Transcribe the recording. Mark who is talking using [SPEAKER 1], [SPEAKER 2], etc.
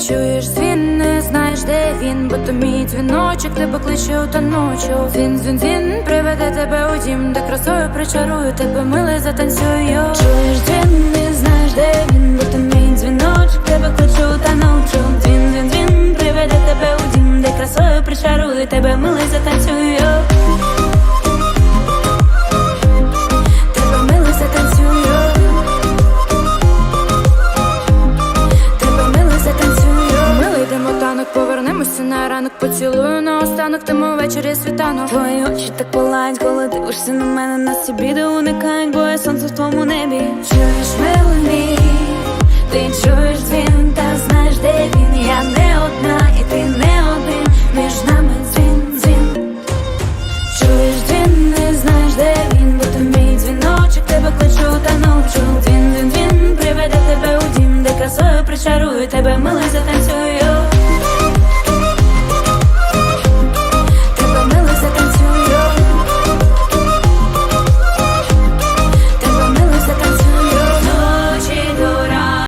[SPEAKER 1] Чуєш дзвін, не знаєш, де він, бо то мій дзвіночок тебе кличе та ночу. Він дзвін, дзвін приведе тебе у дім, де красою причарую тебе, милий затанцюю.
[SPEAKER 2] Чуєш дзвін, не знаєш, де він, бо то мій дзвіночок тебе кличе та ночу. Дзвін, дзвін, дзвін приведе тебе у дім, де красою причарую тебе, милий затанцюю.
[SPEAKER 1] Повернемося на ранок, поцілую на останок, тому ввечері світанок.
[SPEAKER 2] Твої очі так палають, коли дивишся на мене, на ці біди уникають, бо я сонце в твоєму небі. Чуєш меломі, ти чуєш дзвін, та знаєш, де він. Я не одна, і ти не один між нами дзвін, дзвін. Чуєш дзвін, не знаєш, де він, бо то мій дзвіночок, тебе кличу та ночу Дзвін, дзвін, дзвін, приведе тебе у дім, де красою причарую тебе, милий затанцюю.